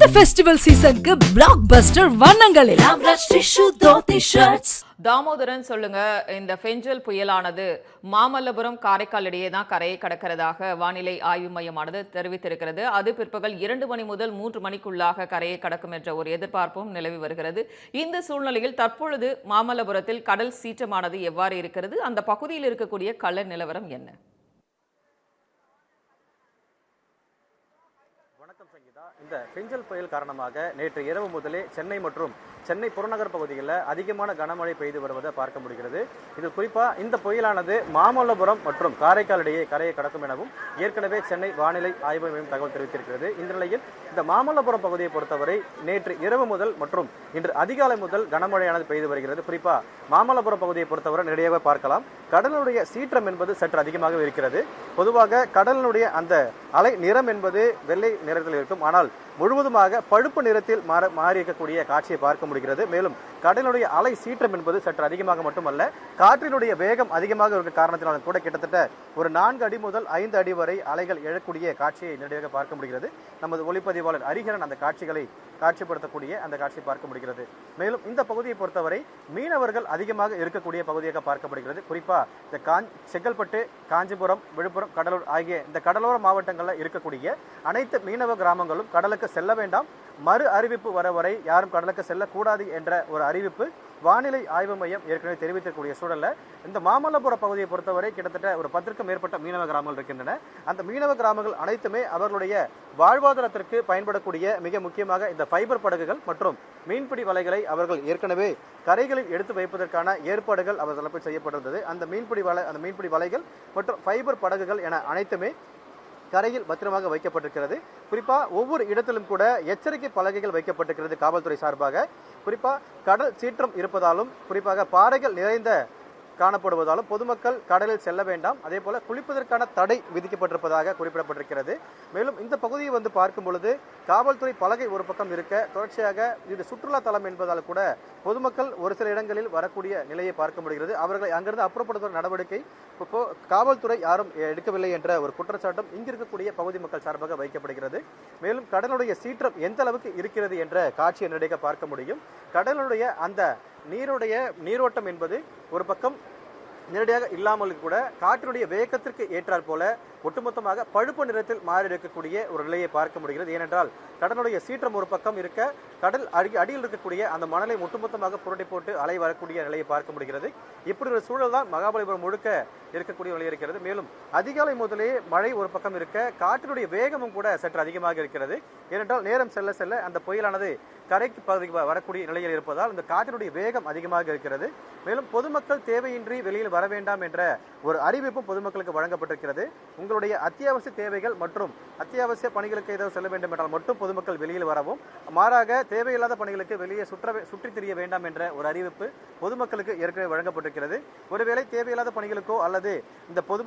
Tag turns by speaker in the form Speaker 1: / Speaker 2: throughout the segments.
Speaker 1: இந்த ஃபெஸ்டிவல் சீசனுக்கு பிளாக் பஸ்டர் வண்ணங்களில்.
Speaker 2: தாமோதரன் சொல்லுங்க இந்த ஃபெஞ்சல் புயலானது மாமல்லபுரம் காரைக்கால் இடையே தான் கரையை கடக்கிறதாக வானிலை ஆய்வு மையமானது தெரிவித்திருக்கிறது. அது பிற்பகல் இரண்டு மணி முதல் மூன்று மணிக்குள்ளாக கரையை கடக்கும் என்ற ஒரு எதிர்பார்ப்பும் நிலவி வருகிறது. இந்த சூழ்நிலையில் தற்பொழுது மாமல்லபுரத்தில் கடல் சீற்றமானது எவ்வாறு இருக்கிறது? அந்த பகுதியில் இருக்கக்கூடிய கள நிலவரம் என்ன
Speaker 3: வணக்கம் சங்கீதா இந்த பெஞ்சல் புயல் காரணமாக நேற்று இரவு முதலே சென்னை மற்றும் சென்னை புறநகர் பகுதிகளில் அதிகமான கனமழை பெய்து வருவதை பார்க்க முடிகிறது. இது குறிப்பாக இந்த புயலானது மாமல்லபுரம் மற்றும் காரைக்கால் இடையே கரையை கடக்கும் எனவும் ஏற்கனவே சென்னை வானிலை ஆய்வு மையம் தகவல் தெரிவித்திருக்கிறது. இந்த நிலையில் இந்த மாமல்லபுரம் பகுதியை பொறுத்தவரை நேற்று இரவு முதல் மற்றும் இன்று அதிகாலை முதல் கனமழையானது பெய்து வருகிறது. குறிப்பாக மாமல்லபுரம் பகுதியை பொறுத்தவரை நிறையவே பார்க்கலாம். கடலுடைய சீற்றம் என்பது சற்று அதிகமாக இருக்கிறது. பொதுவாக கடலினுடைய அந்த அலை நிறம் என்பது வெள்ளை நிறத்தில் இருக்கும். ஆனால் முழுவதுமாக பழுப்பு நிறத்தில் மாற மாறியிருக்கக்கூடிய காட்சியை பார்க்க முடிகிறது. மேலும் கடலுடைய அலை சீற்றம் என்பது சற்று அதிகமாக மட்டுமல்ல காற்றினுடைய வேகம் அதிகமாக இருக்க காரணத்தினாலும் கூட கிட்டத்தட்ட ஒரு நான்கு அடி முதல் ஐந்து அடி வரை அலைகள் எழக்கூடிய காட்சியை நேரடியாக பார்க்க முடிகிறது. நமது ஒளிப்பதிவாளர் அரிகரன் அந்த காட்சிகளை காட்சிப்படுத்தக்கூடிய அந்த காட்சியை பார்க்க முடிகிறது. மேலும் இந்த பகுதியை பொறுத்தவரை மீனவர்கள் அதிகமாக இருக்கக்கூடிய பகுதியாக பார்க்கப்படுகிறது. குறிப்பா இந்த காஞ் செங்கல்பட்டு காஞ்சிபுரம் விழுப்புரம் கடலூர் ஆகிய இந்த கடலோர மாவட்டங்களில் இருக்கக்கூடிய அனைத்து மீனவ கிராமங்களும் கடலுக்கு செல்ல வேண்டாம். மறு அறிவிப்பு வர வரை யாரும் கடலுக்கு செல்லக்கூடாது என்ற ஒரு அறிவிப்பு வானிலை ஆய்வு மையம் ஏற்கனவே தெரிவித்திருக்கக்கூடிய சூழல்ல. இந்த மாமல்லபுரம் பகுதியை பொறுத்தவரை கிட்டத்தட்ட ஒரு பத்திற்கும் மேற்பட்ட மீனவ கிராமங்கள் இருக்கின்றன. அந்த மீனவ கிராமங்கள் அனைத்துமே அவர்களுடைய வாழ்வாதாரத்திற்கு பயன்படக்கூடிய மிக முக்கியமாக இந்த ஃபைபர் படகுகள் மற்றும் மீன்பிடி வலைகளை அவர்கள் ஏற்கனவே கரைகளில் எடுத்து வைப்பதற்கான ஏற்பாடுகள் அவர் தரப்பில் செய்யப்பட்டிருந்தது. அந்த மீன்பிடி வலை அந்த மீன்பிடி வலைகள் மற்றும் ஃபைபர் படகுகள் என அனைத்துமே கரையில் பத்திரமாக வைக்கப்பட்டிருக்கிறது. குறிப்பா ஒவ்வொரு இடத்திலும் கூட எச்சரிக்கை பலகைகள் வைக்கப்பட்டிருக்கிறது காவல்துறை சார்பாக. குறிப்பாக கடல் சீற்றம் இருப்பதாலும் குறிப்பாக பாறைகள் நிறைந்த காணப்படுவதாலும் பொதுமக்கள் கடலில் செல்ல வேண்டாம். அதே போல குளிப்பதற்கான தடை விதிக்கப்பட்டிருப்பதாக குறிப்பிடப்பட்டிருக்கிறது. மேலும் இந்த பகுதியை வந்து பார்க்கும் பொழுது காவல்துறை பலகை ஒரு பக்கம் இருக்க தொடர்ச்சியாக இது சுற்றுலா தலம் என்பதால் கூட பொதுமக்கள் ஒரு சில இடங்களில் வரக்கூடிய நிலையை பார்க்க முடிகிறது. அவர்களை அங்கிருந்து அப்புறப்படுத்தும் நடவடிக்கை இப்போ காவல்துறை யாரும் எடுக்கவில்லை என்ற ஒரு குற்றச்சாட்டும் இங்கிருக்கக்கூடிய பகுதி மக்கள் சார்பாக வைக்கப்படுகிறது. மேலும் கடலுடைய சீற்றம் எந்த அளவுக்கு இருக்கிறது என்ற காட்சியை நேரடியாக பார்க்க முடியும். கடலுடைய அந்த நீருடைய நீரோட்டம் என்பது ஒரு பக்கம் நேரடியாக இல்லாமல் கூட காற்றினுடைய வேகத்திற்கு ஏற்றாற் போல ஒட்டுமொத்தமாக பழுப்பு நிறத்தில் மாறி இருக்கக்கூடிய ஒரு நிலையை பார்க்க முடிகிறது. ஏனென்றால் கடலுடைய சீற்றம் ஒரு பக்கம் இருக்க கடல் அடி அடியில் இருக்கக்கூடிய அந்த மணலை ஒட்டுமொத்தமாக புரட்டி போட்டு அலை வரக்கூடிய நிலையை பார்க்க முடிகிறது. இப்படி ஒரு சூழல் தான் மகாபலிபுரம் முழுக்க இருக்கக்கூடிய நிலை இருக்கிறது. மேலும் அதிகாலை முதலே மழை ஒரு பக்கம் இருக்க காற்றினுடைய வேகமும் கூட சற்று அதிகமாக இருக்கிறது. ஏனென்றால் நேரம் செல்ல செல்ல அந்த புயலானது கரைக்கு பகுதிக்கு வ- வரக்கூடிய நிலையில் இருப்பதால் இந்த காற்றினுடைய வேகம் அதிகமாக இருக்கிறது. மேலும் பொதுமக்கள் தேவையின்றி வெளியில் வர வேண்டாம் என்ற ஒரு அறிவிப்பும் பொதுமக்களுக்கு வழங்கப்பட்டிருக்கிறது. தங்களுடைய அத்தியாவசிய தேவைகள் மற்றும் அத்தியாவசிய பணிகளுக்கு ஏதாவது செல்ல வேண்டும் என்றால் மட்டும் பொதுமக்கள் வெளியில் வரவும். மாறாக தேவையில்லாத பணிகளுக்கு வெளியே சுற்ற சுற்றித் திரிய வேண்டாம் என்ற ஒரு அறிவிப்பு பொதுமக்களுக்கு ஏற்கனவே வழங்கப்பட்டிருக்கிறது. ஒருவேளை தேவையில்லாத பணிகளுக்கோ அல்லது இந்த பொது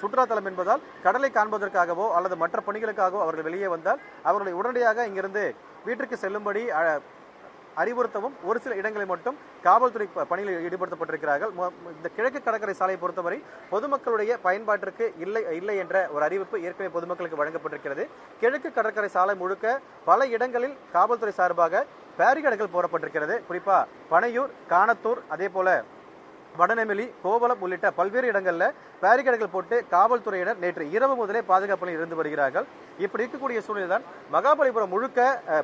Speaker 3: சுற்றுலாத்தலம் என்பதால் கடலை காண்பதற்காகவோ அல்லது மற்ற பணிகளுக்காகவோ அவர்கள் வெளியே வந்தால் அவர்களை உடனடியாக இங்கிருந்து வீட்டிற்கு செல்லும்படி அறிவுறுத்தவும் ஒரு சில இடங்களில் மட்டும் காவல்துறை பணியில் ஈடுபடுத்தப்பட்டிருக்கிறார்கள். இந்த கிழக்கு கடற்கரை சாலையை பொறுத்தவரை பொதுமக்களுடைய பயன்பாட்டிற்கு இல்லை இல்லை என்ற ஒரு அறிவிப்பு ஏற்கனவே பொதுமக்களுக்கு வழங்கப்பட்டிருக்கிறது. கிழக்கு கடற்கரை சாலை முழுக்க பல இடங்களில் காவல்துறை சார்பாக பேரிகடைகள் போடப்பட்டிருக்கிறது. குறிப்பா பனையூர் காணத்தூர் அதே போல வடநெமிலி கோவளம் உள்ளிட்ட பல்வேறு இடங்களில் பேரிகேடுகள் போட்டு காவல்துறையினர் நேற்று இரவு முதலே பாதுகாப்பில் இருந்து வருகிறார்கள். இப்படி இருக்கக்கூடிய சூழ்நிலை தான் மகாபலிபுரம் முழுக்க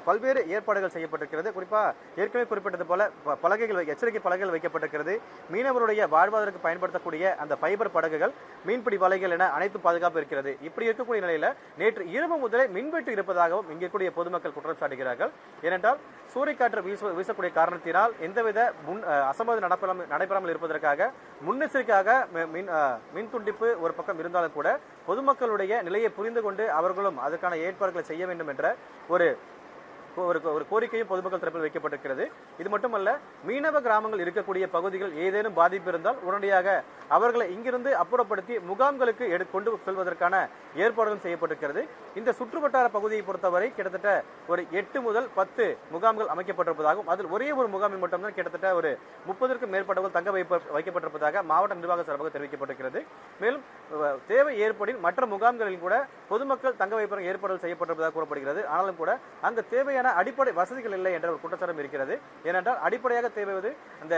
Speaker 3: பல்வேறு ஏற்பாடுகள் செய்யப்பட்டிருக்கிறது. குறிப்பா ஏற்கனவே குறிப்பிட்டது போல பலகைகள் எச்சரிக்கை பலகைகள் வைக்கப்பட்டிருக்கிறது. மீனவருடைய வாழ்வாதாரத்துக்கு பயன்படுத்தக்கூடிய அந்த ஃபைபர் படகுகள் மீன்பிடி வலைகள் என அனைத்து பாதுகாப்பு இருக்கிறது. இப்படி இருக்கக்கூடிய நிலையில நேற்று இரவு முதலே மின்வெட்டு இருப்பதாகவும் இங்கே இருக்கக்கூடிய பொதுமக்கள் குற்றம் சாட்டுகிறார்கள். ஏனென்றால் சூறைக்காற்று வீச வீசக்கூடிய காரணத்தினால் எந்தவித முன் அஹ், அசம்பாவிதம் நடைபெறாமல் இருப்பதற்காக முன்னெச்சரிக்கையாக மின் அஹ், மின் துண்டிப்பு ஒரு பக்கம் இருந்தாலும் கூட பொதுமக்களுடைய நிலையை புரிந்து கொண்டு அவர்களும் அதற்கான ஏற்பாடுகளை செய்ய வேண்டும் என்ற ஒரு ஒரு ஒரு கோரிக்கையும் பொதுமக்கள் தரப்பில் வைக்கப்பட்டிருக்கிறது. இது மட்டுமல்ல மீனவ கிராமங்கள் இருக்கக்கூடிய பகுதிகள் ஏதேனும் பாதிப்பு இருந்தால் உடனடியாக அவர்களை இங்கிருந்து அப்புறப்படுத்தி முகாம்களுக்கு எடு கொண்டு செல்வதற்கான ஏற்பாடுகள் செய்யப்பட்டிருக்கிறது. இந்த சுற்றுவட்டார பகுதியை பொறுத்தவரை கிட்டத்தட்ட ஒரு எட்டு முதல் பத்து முகாம்கள் அமைக்கப்பட்டிருப்பதாகவும் அதில் ஒரே ஒரு முகாமில் மட்டும்தான் கிட்டத்தட்ட ஒரு முப்பதற்கும் மேற்பட்டவர்கள் தங்க வைப்ப வைக்கப்பட்டிருப்பதாக மாவட்ட நிர்வாக சார்பாக தெரிவிக்கப்பட்டிருக்கிறது. மேலும் தேவை ஏற்படின் மற்ற முகாம்களில் கூட பொதுமக்கள் தங்க வைப்பதற்கு ஏற்பாடுகள் செய்யப்பட்டிருப்பதாக கூறப்படுகிறது. ஆனாலும் கூட அங்கு தேவையான அடிப்படை வசதிகள் இல்லை என்ற ஒரு குற்றச்சாட்டும் இருக்கிறது. ஏனென்றால் அடிப்படையாக தேவைவது அந்த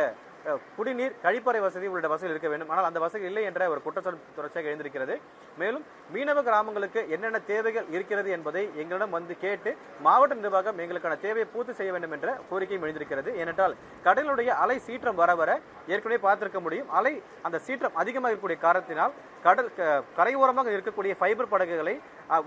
Speaker 3: குடிநீர் கழிப்பறை வசதி உள்ளிட்ட வசதிகள் இருக்க வேண்டும். ஆனால் அந்த வசதி இல்லை என்ற ஒரு குற்றச்சாட்டு தொடர்ச்சியாக எழுந்திருக்கிறது. மேலும் மீனவ கிராமங்களுக்கு என்னென்ன தேவைகள் இருக்கிறது என்பதை எங்களிடம் வந்து கேட்டு மாவட்ட நிர்வாகம் எங்களுக்கான தேவையை பூர்த்தி செய்ய வேண்டும் என்ற கோரிக்கையும் எழுந்திருக்கிறது. ஏனென்றால் கடலுடைய அலை சீற்றம் வர வர ஏற்கனவே பார்த்திருக்க முடியும். அலை அந்த சீற்றம் அதிகமாக இருக்கக்கூடிய காரணத்தினால் கடல் க- கரையோரமாக இருக்கக்கூடிய ஃபைபர் படகுகளை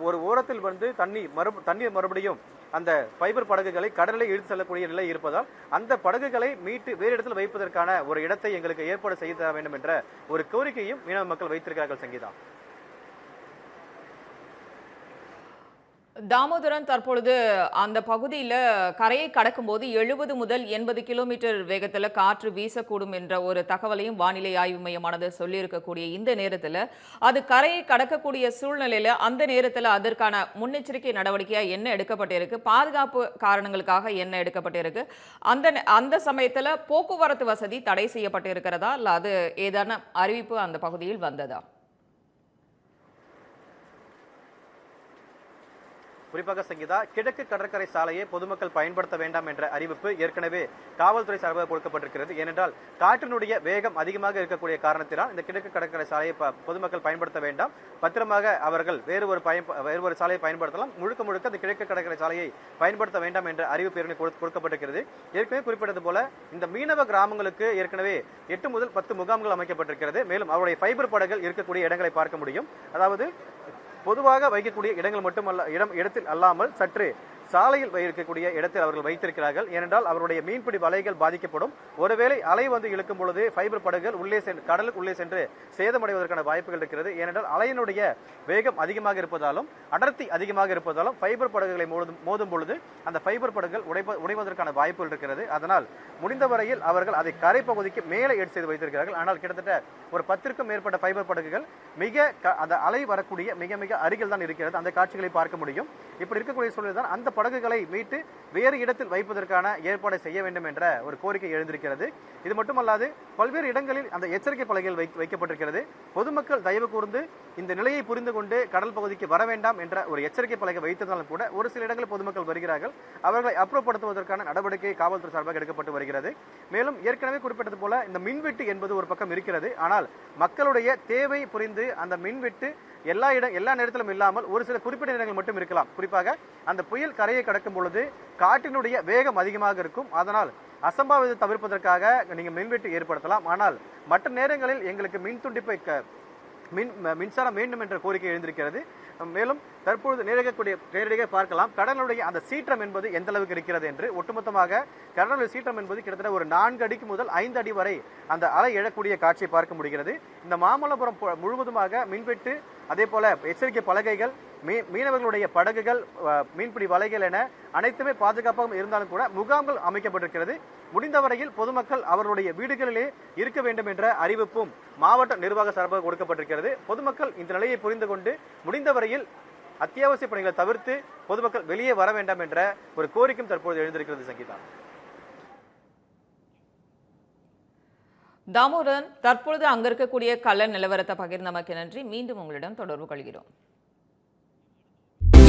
Speaker 3: ஒரு ஓரத்தில் வந்து தண்ணி மறு தண்ணீர் மறுபடியும் அந்த ஃபைபர் படகுகளை கடலில் இழுத்து செல்லக்கூடிய நிலை இருப்பதால் அந்த படகுகளை மீட்டு வேறு இடத்தில் வைப்பதற்கான ஒரு இடத்தை எங்களுக்கு ஏற்பாடு செய்து தர வேண்டும் என்ற ஒரு கோரிக்கையும் மீனவ மக்கள் வைத்திருக்கிறார்கள் சங்கீதா.
Speaker 2: தாமோதரன் தற்பொழுது அந்த பகுதியில் கரையை கடக்கும்போது எழுபது முதல் எண்பது கிலோமீட்டர் வேகத்தில் காற்று வீசக்கூடும் என்ற ஒரு தகவலையும் வானிலை ஆய்வு மையமானது சொல்லியிருக்கக்கூடிய இந்த நேரத்தில் அது கரையை கடக்கக்கூடிய சூழ்நிலையில் அந்த நேரத்தில் அதற்கான முன்னெச்சரிக்கை நடவடிக்கையாக என்ன எடுக்கப்பட்டிருக்கு? பாதுகாப்பு காரணங்களுக்காக என்ன எடுக்கப்பட்டிருக்கு? அந்த அந்த சமயத்தில் போக்குவரத்து வசதி தடை செய்யப்பட்டிருக்கிறதா? இல்லை அது ஏதான அறிவிப்பு அந்த பகுதியில் வந்ததா?
Speaker 3: குறிப்பாக சங்கீதா கிழக்கு கடற்கரை சாலையை பொதுமக்கள் பயன்படுத்த வேண்டாம் என்ற அறிவிப்பு ஏற்கனவே காவல்துறை சார்பாக கொடுக்கப்பட்டிருக்கிறது. ஏனென்றால் காற்றினுடைய வேகம் அதிகமாக இருக்கக்கூடிய காரணத்தினால் இந்த கிழக்கு கடற்கரை சாலையை பொதுமக்கள் பயன்படுத்த வேண்டாம். பத்திரமாக அவர்கள் வேறு ஒரு பயன் வேறு ஒரு சாலையை பயன்படுத்தலாம். முழுக்க முழுக்க இந்த கிழக்கு கடற்கரை சாலையை பயன்படுத்த வேண்டாம் என்ற அறிவிப்பு ஏற்கனவே கொடுக்கப்பட்டிருக்கிறது. ஏற்கனவே குறிப்பிட்டது போல இந்த மீனவ கிராமங்களுக்கு ஏற்கனவே எட்டு முதல் பத்து முகாம்கள் அமைக்கப்பட்டிருக்கிறது. மேலும் அவருடைய ஃபைபர் படங்கள் இருக்கக்கூடிய இடங்களை பார்க்க முடியும். அதாவது பொதுவாக வைக்கக்கூடிய இடங்கள் மட்டுமல்ல இடம் இடத்தில் அல்லாமல் சற்று சாலையில் இருக்கக்கூடிய இடத்தில் அவர்கள் வைத்திருக்கிறார்கள். ஏனென்றால் அவருடைய மீன்பிடி வலைகள் பாதிக்கப்படும். ஒருவேளை அலை வந்து இழுக்கும் பொழுது ஃபைபர் படகுகள் உள்ளே சென்று கடலுக்கு உள்ளே சென்று சேதமடைவதற்கான வாய்ப்புகள் இருக்கிறது. ஏனென்றால் அலையினுடைய வேகம் அதிகமாக இருப்பதாலும் அடர்த்தி அதிகமாக இருப்பதாலும் ஃபைபர் படகுகளை மோதும் மோதும் பொழுது அந்த ஃபைபர் படகுகள் உடைப்ப உடைவதற்கான வாய்ப்புகள் இருக்கிறது. அதனால் முடிந்த வரையில் அவர்கள் அதை கரை பகுதிக்கு மேலே ஏடு செய்து வைத்திருக்கிறார்கள். ஆனால் கிட்டத்தட்ட ஒரு பத்திற்கும் மேற்பட்ட ஃபைபர் படகுகள் மிக க- அந்த அலை வரக்கூடிய மிக மிக அருகில் தான் இருக்கிறது. அந்த காட்சிகளை பார்க்க முடியும். இப்படி இருக்கக்கூடிய சூழல் தான் அந்த படகுகளை மீட்டு வேறு இடத்தில் வைப்பதற்கான ஏற்பாடு செய்ய வேண்டும் என்ற ஒரு கோரிக்கை எழுந்திருக்கிறது. இது மட்டுமல்லாது பல்வேறு இடங்களில் அந்த எச்சரிக்கை பலகைகள் வைக்கப்பட்டிருக்கிறது. பொதுமக்கள் தயவு கூர்ந்து இந்த நிலையை புரிந்து கொண்டு கடல் பகுதிக்கு வர வேண்டாம் என்ற ஒரு எச்சரிக்கை பலகை வைத்திருந்தாலும் கூட ஒரு சில இடங்களில் பொதுமக்கள் வருகிறார்கள். அவர்களை அப்புறப்படுத்துவதற்கான நடவடிக்கை காவல்துறை சார்பாக எடுக்கப்பட்டு வருகிறது. மேலும் ஏற்கனவே குறிப்பிட்டது போல இந்த மின்வெட்டு என்பது ஒரு பக்கம் இருக்கிறது. ஆனால் மக்களுடைய தேவை புரிந்து அந்த மின்வெட்டு எல்லா இடம் எல்லா நேரத்திலும் இல்லாமல் ஒரு சில குறிப்பிட்ட இடங்கள் மட்டும் இருக்கலாம். குறிப்பாக அந்த புயல் கரையை கடக்கும் பொழுது காற்றினுடைய வேகம் அதிகமாக இருக்கும். அதனால் அசம்பாவிதத்தை தவிர்ப்பதற்காக நீங்கள் மின்வெட்டு ஏற்படுத்தலாம். ஆனால் மற்ற நேரங்களில் எங்களுக்கு மின் துண்டிப்பை க- மின் மின்சாரம் வேண்டும் என்ற கோரிக்கை எழுந்திருக்கிறது. மேலும் தற்பொழுது நேரக்கூடிய நேரடியாக பார்க்கலாம். கடலுடைய அந்த சீற்றம் என்பது எந்த அளவுக்கு இருக்கிறது என்று. ஒட்டுமொத்தமாக கடலுடைய சீற்றம் என்பது கிட்டத்தட்ட ஒரு நான்கு அடிக்கு முதல் ஐந்து அடி வரை அந்த அலை எழக்கூடிய காட்சியை பார்க்க முடிகிறது. இந்த மாமல்லபுரம் முழுவதுமாக மின்வெட்டு அதே போல எச்சரிக்கை பலகைகள் மீனவர்களுடைய படகுகள் மீன்பிடி வலைகள் என அனைத்துமே பாதுகாப்பாக இருந்தாலும் கூட முகாம்கள் அமைக்கப்பட்டிருக்கிறது. முடிந்தவரையில் பொதுமக்கள் அவருடைய வீடுகளிலே இருக்க வேண்டும் என்ற அறிவிப்பும் மாவட்ட நிர்வாக சார்பாக கொடுக்கப்பட்டிருக்கிறது. பொதுமக்கள் இந்த நிலையை புரிந்து கொண்டு முடிந்தவரையில் அத்தியாவசிய பணிகளை தவிர்த்து பொதுமக்கள் வெளியே வர வேண்டாம் என்ற ஒரு கோரிக்கையும் தற்போது எழுந்திருக்கிறது சங்கீதா.
Speaker 2: தாமோதரன் தற்பொழுது அங்க இருக்கக்கூடிய கள்ள நிலவரத்தை பகிர்ந்தமைக்கு நன்றி. மீண்டும் உங்களிடம் தொடர்பு கொள்கிறோம்.